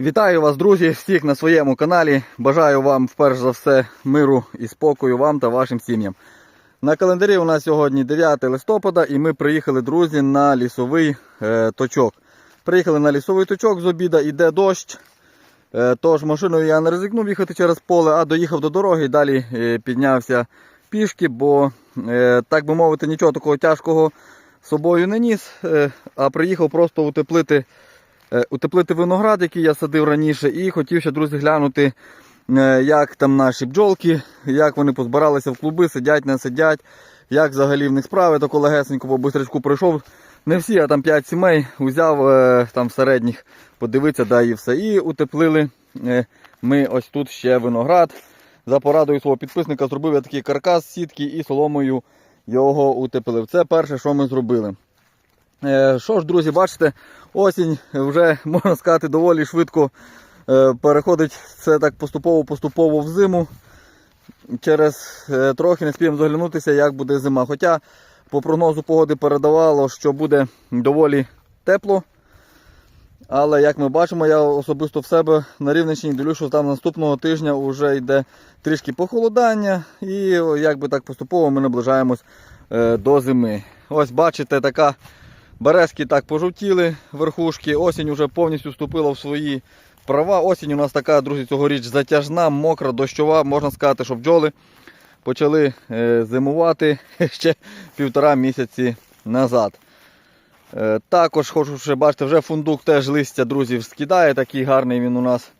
Вітаю вас, друзі, всіх на своєму каналі. Бажаю вам, перш за все, миру і спокою вам та вашим сім'ям. На календарі у нас сьогодні 9 листопада і ми приїхали, друзі, на лісовий е, точок. Приїхали на лісовий точок з обіда, іде дощ. Е, тож машиною я не ризикнув їхати через поле, а доїхав до дороги і далі е, піднявся пішки, бо, е, так би мовити, нічого такого тяжкого собою не ніс, е, а приїхав просто утеплити утеплити виноград, який я садив раніше, і хотів ще, друзі, глянути, е, як там наші бджолки, як вони позбиралися в клуби, сидять, не сидять, як взагалі в них справи, то легесенько по бистрячку прийшов. Не всі, а там 5 сімей узяв е, там середніх, подивитися, да і все. І утеплили е, ми ось тут ще виноград. За порадою свого підписника зробив я такий каркас сітки і соломою його утеплив. Це перше, що ми зробили. Е, Що ж, друзі, бачите, осінь вже, можна сказати, доволі швидко е, переходить це так поступово-поступово в зиму. Через е, трохи не спіємо заглянутися, як буде зима. Хоча по прогнозу погоди передавало, що буде доволі тепло. Але як ми бачимо, я особисто в себе на Рівненщині дивлюся, що там наступного тижня вже йде трішки похолодання, і о, якби так поступово ми наближаємось до зими. Ось бачите, така березки так пожовтіли верхушки. Осінь вже повністю вступила в свої права. Осінь у нас така, друзі, цьогоріч затяжна, мокра, дощова. Можна сказати, що бджоли почали е, зимувати ще півтора місяці назад. Е, Також хочу ще бачите, вже фундук теж листя друзів скидає, такий гарний він у нас.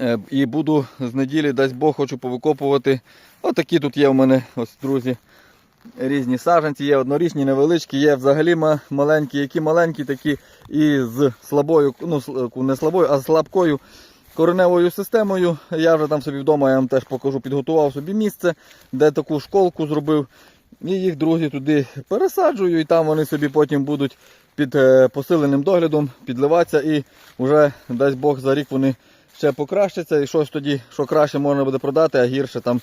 Е, І буду з неділі, дасть Бог, хочу повикопувати. Отакі тут є у мене, ось, друзі, різні саджанці, є однорічні, невеличкі, є взагалі маленькі, які маленькі, такі і з слабою, ну не слабою, а з слабкою кореневою системою. Я вже там собі вдома я вам теж покажу, підготував собі місце, де таку школку зробив. І їх, друзі, туди пересаджую, і там вони собі потім будуть під е, посиленим доглядом підливатися і вже, дасть Бог, за рік вони ще покращаться. І щось тоді, що краще можна буде продати, а гірше там е,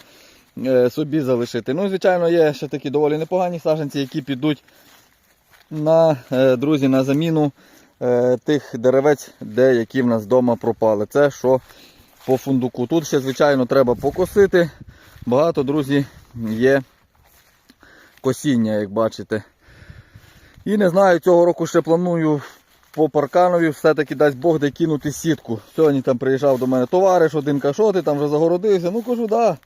собі залишити. Ну звичайно, є ще такі доволі непогані саджанці, які підуть на, е, друзі, на заміну е, тих деревець, де які в нас вдома пропали. Це що по фундуку. Тут ще, звичайно, треба покосити. Багато, друзі, є косіння, як бачите. І не знаю, цього року ще планую по парканові все-таки дасть Бог де кинути сітку. Сьогодні там приїжджав до мене товариш, один каже, що ти там вже загородився. Ну кажу, да.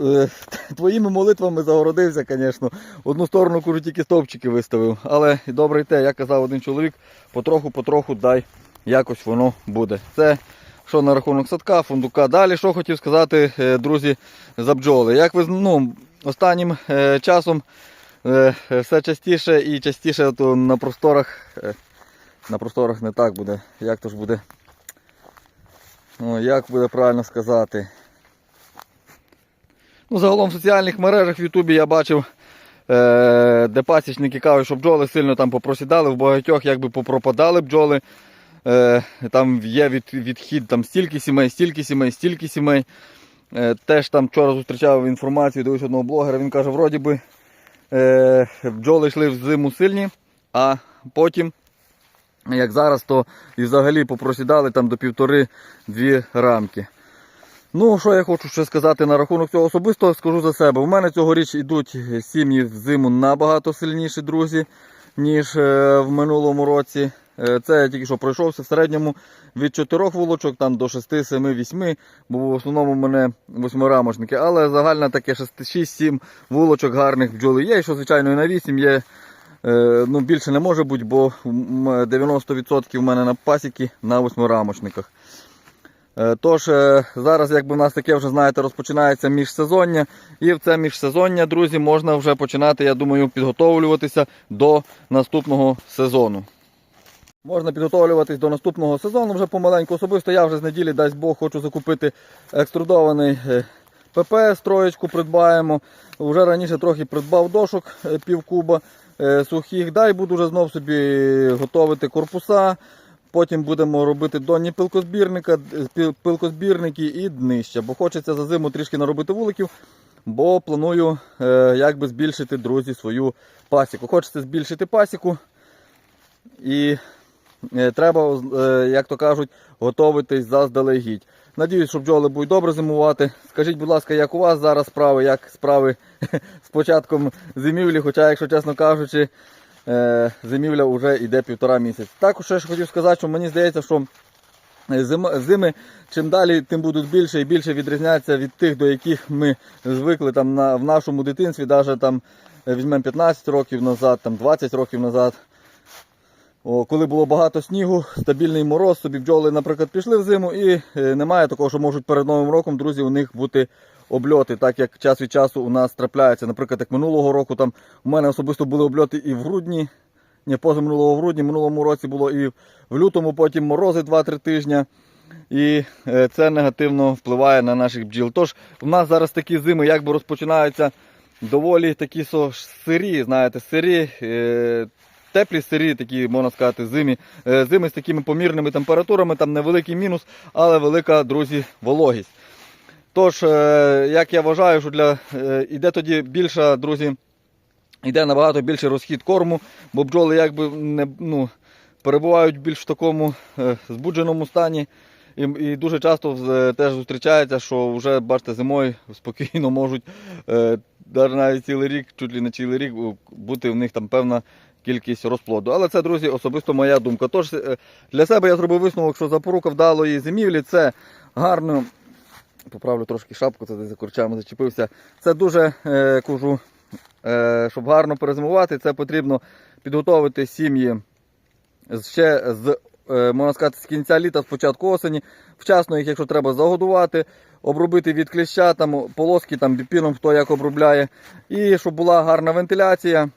Е, Твоїми молитвами загородився, звісно. Одну сторону кажу, тільки стовпчики виставив. Але добре й те, як казав один чоловік, потроху-потроху дай якось воно буде. Це що на рахунок садка, фундука. Далі, що хотів сказати, е, друзі, за бджоли. Як ви ну, останнім е, часом все частіше і частіше то на просторах, на просторах не так буде. Як то ж буде? Ну, як буде правильно сказати? Ну, загалом в соціальних мережах в Ютубі я бачив, е, де пасічники кажуть, що бджоли сильно там попросідали, в багатьох якби попропадали бджоли. Е, там є від, відхід там стільки сімей, стільки сімей, стільки сімей. Е, теж там вчора зустрічав інформацію, дивився одного блогера, він каже, вроді би е, бджоли йшли в зиму сильні, а потім, як зараз, то і взагалі попросідали там до півтори-дві рамки. Ну, що я хочу ще сказати на рахунок цього особисто, скажу за себе. У мене цьогоріч йдуть сім'ї в зиму набагато сильніші, друзі, ніж е, в минулому році. Е, Це я тільки що пройшовся в середньому від 4 вулочок там до 6, 7, 8, бо в основному в мене восьмирамочники, але загальна таке 6-7 вулочок гарних бджоли є, що звичайно і на 8 є. е, Ну, більше не може бути, бо 90% в мене на пасіки на восьмирамочниках. Е, Тож е, зараз, якби в нас таке вже знаєте, розпочинається міжсезоння, і в це міжсезоння, друзі, можна вже починати, я думаю, підготовлюватися до наступного сезону. Можна підготовлюватись до наступного сезону вже помаленьку. Особисто я вже з неділі, дасть Бог, хочу закупити екструдований е, ППС, троєчку придбаємо. Вже раніше трохи придбав дошок півкуба сухих. Дай буду вже знов собі готувати корпуса. Потім будемо робити донні пилкозбірника, пилкозбірники і днища. Бо хочеться за зиму трішки наробити вуликів, бо планую е, якби збільшити, друзі, свою пасіку. Хочеться збільшити пасіку і е, треба, е, як то кажуть, готуватись заздалегідь. Надіюсь, що бджоли будуть добре зимувати. Скажіть, будь ласка, як у вас зараз справи, як справи з початком зимівлі, хоча, якщо чесно кажучи, е, зимівля вже йде півтора місяць. Також ж хотів сказати, що мені здається, що Зими чим далі, тим будуть більше і більше відрізняться від тих, до яких ми звикли там на, в нашому дитинстві, навіть там е, візьмемо 15 років назад, там 20 років назад. О, коли було багато снігу, стабільний мороз, собі бджоли, наприклад, пішли в зиму і е, немає такого, що можуть перед Новим роком, друзі, у них бути обльоти, так як час від часу у нас трапляється. Наприклад, як минулого року там у мене особисто були обльоти і в грудні, ні, позаминулого в грудні, минулому році було і в лютому, потім морози 2-3 тижні. І е, це негативно впливає на наших бджіл. Тож у нас зараз такі зими якби розпочинаються доволі такі сирі, знаєте, сирі, е, теплі сирі, такі, можна сказати, зимі, е, зими з такими помірними температурами, там невеликий мінус, але велика, друзі, вологість. Тож, е, як я вважаю, що для е, іде тоді більша, друзі, йде набагато більший розхід корму, бо бджоли якби не, ну, перебувають більш в такому е, збудженому стані. І, і дуже часто теж зустрічається, що вже, бачите, зимою спокійно можуть навіть цілий рік, чуть ли не цілий рік, бути в них там певна кількість розплоду. Але це, друзі, особисто моя думка. Тож для себе я зробив висновок, що запорука вдалої зимівлі це гарно. Поправлю трошки шапку, це за курчами зачепився. Це дуже е, кажу, е, щоб гарно перезимувати, це потрібно підготовити сім'ї ще з, е, можна сказати, з кінця літа, з початку осені. Вчасно їх, якщо треба, загодувати, обробити від кліща, там, полоски там, біпіном, хто як обробляє. І щоб була гарна вентиляція.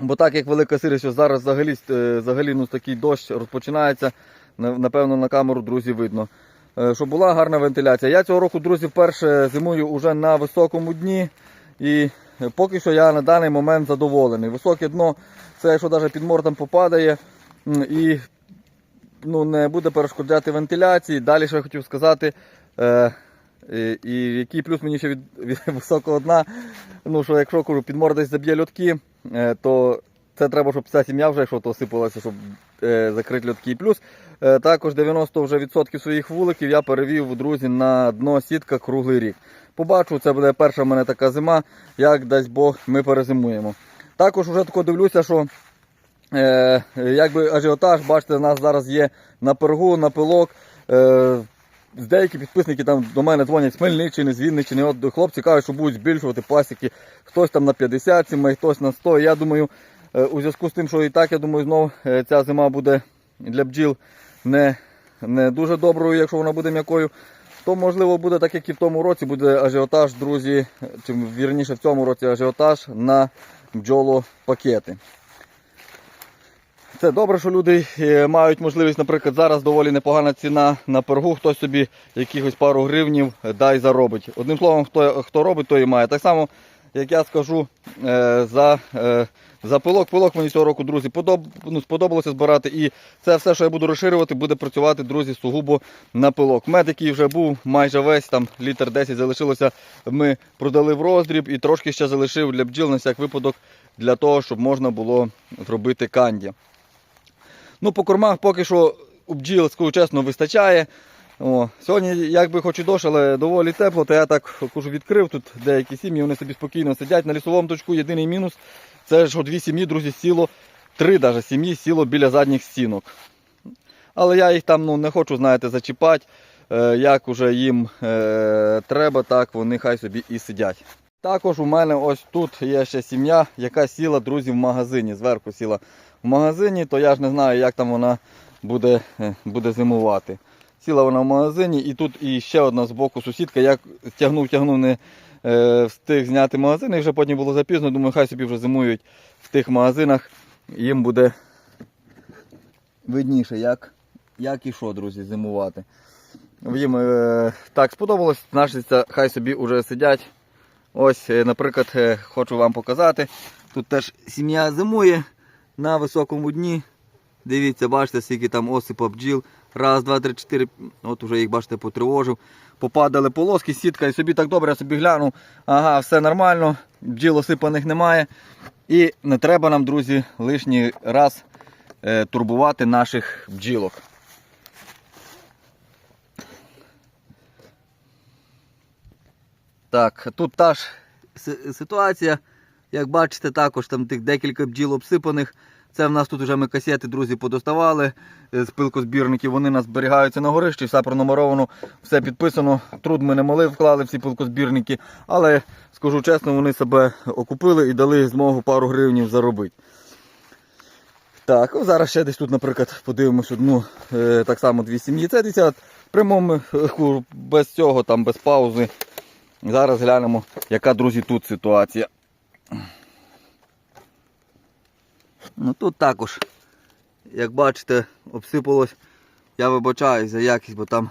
Бо так як велика сирість, ось зараз взагалі, е, взагалі ну, такий дощ розпочинається, напевно, на камеру, друзі, видно. Е, Щоб була гарна вентиляція. Я цього року, друзі, вперше зимую уже на високому дні. І поки що я на даний момент задоволений. Високе дно, це якщо навіть під мордом попадає і ну, не буде перешкоджати вентиляції. Далі ще я хотів сказати, е, і, і який плюс мені ще від, від високого дна, ну, що якщо кажу, під мордою заб'є льотки, е, то це треба, щоб вся сім'я вже, якщо то осипалася, щоб е, закрити льотки. І Плюс також 90 вже відсотків своїх вуликів я перевів, друзі, на дно сітка круглий рік. Побачу, це буде перша в мене така зима, як дасть Бог, ми перезимуємо. Також вже тако дивлюся, що е, якби ажіотаж, бачите, у нас зараз є на пергу, на пилок. Е, деякі підписники там до мене дзвонять з Хмельниччини, з Вінниччини. От хлопці кажуть, що будуть збільшувати пасіки. Хтось там на 50 сімей, хтось на 100. Я думаю, е, у зв'язку з тим, що і так, я думаю, знов е, ця зима буде для бджіл не, не дуже доброю, якщо вона буде м'якою. То можливо буде так, як і в тому році, буде ажіотаж, друзі, чи вірніше в цьому році ажіотаж на бджолопакети. Це добре, що люди е, мають можливість, наприклад, зараз доволі непогана ціна на пергу, хтось собі якихось пару гривнів е, дай заробить. Одним словом, хто, хто робить, той і має. Так само, як я скажу, е, за, е, за пилок. Пилок мені цього року, друзі, подоб, ну, сподобалося збирати. І це все, що я буду розширювати, буде працювати, друзі, сугубо на пилок. Мед, який вже був майже весь, там літр 10 залишилося, ми продали в роздріб і трошки ще залишив для бджіл на всяк випадок, для того, щоб можна було зробити канді. Ну, по кормах поки що у бджіл, скажу чесно, вистачає. О, сьогодні, якби хоч і дощ, але доволі тепло, то я так кажу, відкрив тут деякі сім'ї, вони собі спокійно сидять на лісовому точку. Єдиний мінус це що дві сім'ї, друзі, сіло, три даже сім'ї сіло біля задніх стінок. Але я їх там ну, не хочу, знаєте, зачіпати. Е, як уже їм е, треба, так вони хай собі і сидять. Також у мене ось тут є ще сім'я, яка сіла, друзі, в магазині. Зверху сіла в магазині, то я ж не знаю, як там вона буде, е, буде зимувати. Сіла вона в магазині, і тут і ще одна з боку сусідка. Я тягнув, тягнув, не е, встиг зняти магазин, і вже потім було запізно. Думаю, хай собі вже зимують в тих магазинах. Їм буде видніше, як, як і що, друзі, зимувати. Їм е, так сподобалось, наші хай собі вже сидять. Ось, е, наприклад, е, хочу вам показати. Тут теж сім'я зимує на високому дні. Дивіться, бачите, скільки там осипа бджіл. Раз, два, три, чотири. От уже їх, бачите, потривожив. Попадали полоски, сітка, і собі так добре, я собі глянув. Ага, все нормально, бджіл осипаних немає. І не треба нам, друзі, лишній раз е, турбувати наших бджілок. Так, тут та ж ситуація. Як бачите, також там тих декілька бджіл обсипаних. Це в нас тут вже ми касети, друзі, подоставали е, з пилкозбірників. Вони нас зберігаються на горищі, все пронумеровано, все підписано. Труд ми не мали, вклали всі пилкозбірники. Але скажу чесно, вони себе окупили і дали змогу пару гривнів заробити. Так, о, зараз ще десь тут, наприклад, подивимось одну е, так само дві сім'ї. Це в прямому е, без цього, там без паузи. Зараз глянемо, яка, друзі, тут ситуація. Ну тут також, як бачите, обсипалось. Я вибачаюсь за якість, бо там,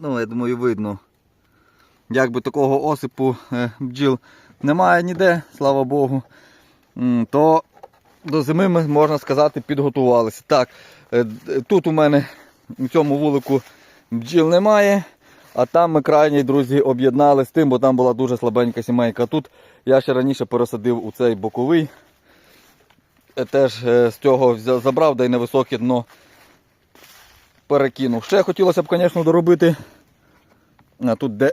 ну, я думаю, видно. Якби такого осипу е, бджіл немає ніде, слава Богу. То до зими ми, можна сказати, підготувалися. Так, е, тут у мене у цьому вулику бджіл немає. А там ми крайні, друзі, об'єднали з тим, бо там була дуже слабенька сімейка. Тут я ще раніше пересадив у цей боковий. Е, Теж е, з цього забрав, де й невисоке дно перекинув. Ще хотілося б, звісно, доробити. А тут де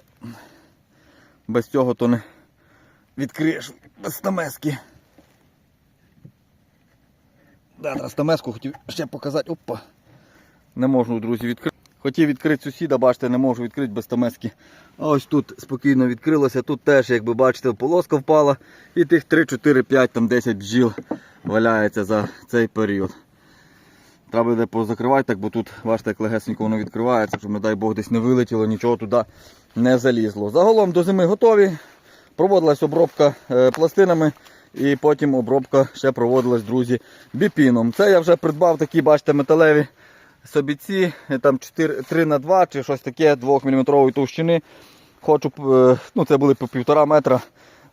без цього то не відкриєш без стамески. Да, стамеску хотів ще показати. Опа. Не можу, друзі, відкрити. Хотів відкрити сусіда, бачите, не можу відкрити без тамески. А ось тут спокійно відкрилося. Тут теж, як ви бачите, полоска впала. І тих 3, 4, 5, там 10 бджіл валяється за цей період. Треба буде позакривати, так, бо тут, бачите, як легесенько воно відкривається, щоб, не дай Бог, десь не вилетіло, нічого туди не залізло. Загалом до зими готові. Проводилась обробка е, пластинами і потім обробка ще проводилась, друзі, біпіном. Це я вже придбав такі, бачите, металеві собіці, е, там 4, 3 на 2 чи щось таке 2 мм товщини. Хочу, е, ну це були по півтора метра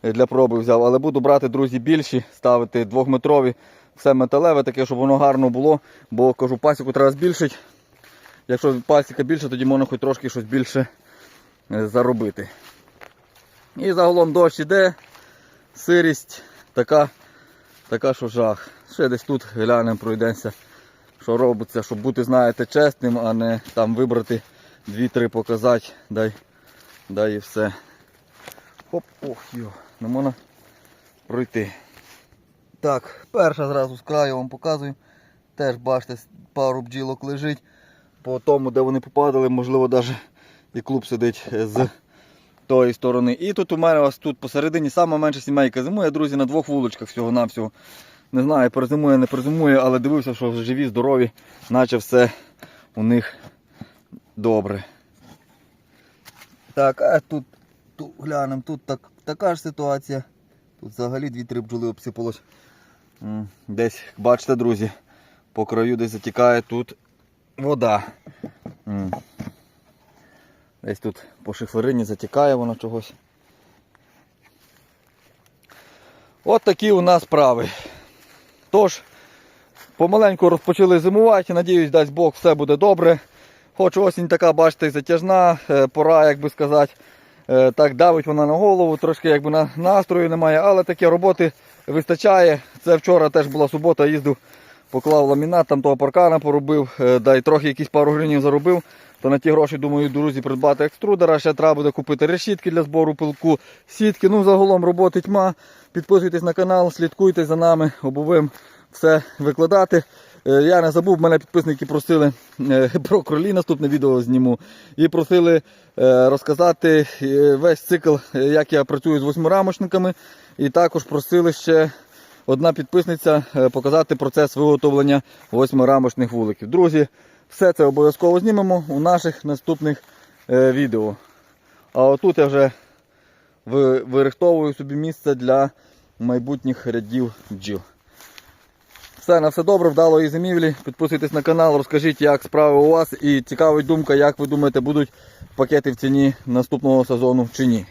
е, для проби взяв, але буду брати, друзі, більші, ставити 2-метрові, все металеве, таке, щоб воно гарно було, бо кажу, пасіку треба збільшити. Якщо пасіка більше, тоді можна хоч трошки щось більше заробити. І загалом дощ іде, сирість така, така що жах. Ще десь тут глянемо, пройдемося, що робиться, щоб бути, знаєте, чесним, а не там вибрати 2-3 показати, дай, дай і все. Хоп, ох, йо, не можна пройти. Так, перша зразу з краю вам показую. Теж бачите, пару бджілок лежить. По тому, де вони попадали, можливо, навіть і клуб сидить з тої сторони. І тут у мене ось тут посередині сама менша сімейка зимує, друзі, на двох вуличках всього-навсього. Не знаю, перезимує, не перезимує, але дивився, що живі, здорові, наче все у них добре. Так, а тут, тут глянемо, тут так, така ж ситуація. Тут взагалі дві-три бджоли обсипалось. Десь, бачите, друзі, по краю десь затікає тут вода. Десь тут по шиферині затікає воно чогось. От такі у нас справи. Тож, помаленьку розпочали зимувати, надіюсь, дасть Бог, все буде добре. Хоч осінь така, бачите, затяжна, е, пора, як би сказати, е, так давить вона на голову, трошки якби на настрою немає, але таке роботи вистачає. Це вчора теж була субота, їздив, поклав ламінат, там того паркана поробив, е, да й трохи якісь пару гривень заробив. То на ті гроші, думаю, друзі, придбати екструдера. Ще треба буде купити решітки для збору пилку, сітки. Ну, загалом роботи тьма. Підписуйтесь на канал, слідкуйте за нами, обовим все викладати. Е, Я не забув, мене підписники просили е, про кролі наступне відео зніму. І просили е, розказати весь цикл, як я працюю з восьмирамочниками. І також просили ще одна підписниця показати процес виготовлення восьмирамочних вуликів. Друзі, все це обов'язково знімемо у наших наступних е, відео. А отут я вже ви- вирихтовую собі місце для майбутніх рядів бджіл. Все, на все добре, вдалої зимівлі. Підписуйтесь на канал, розкажіть, як справи у вас і цікавить думка, як ви думаєте, будуть пакети в ціні наступного сезону чи ні.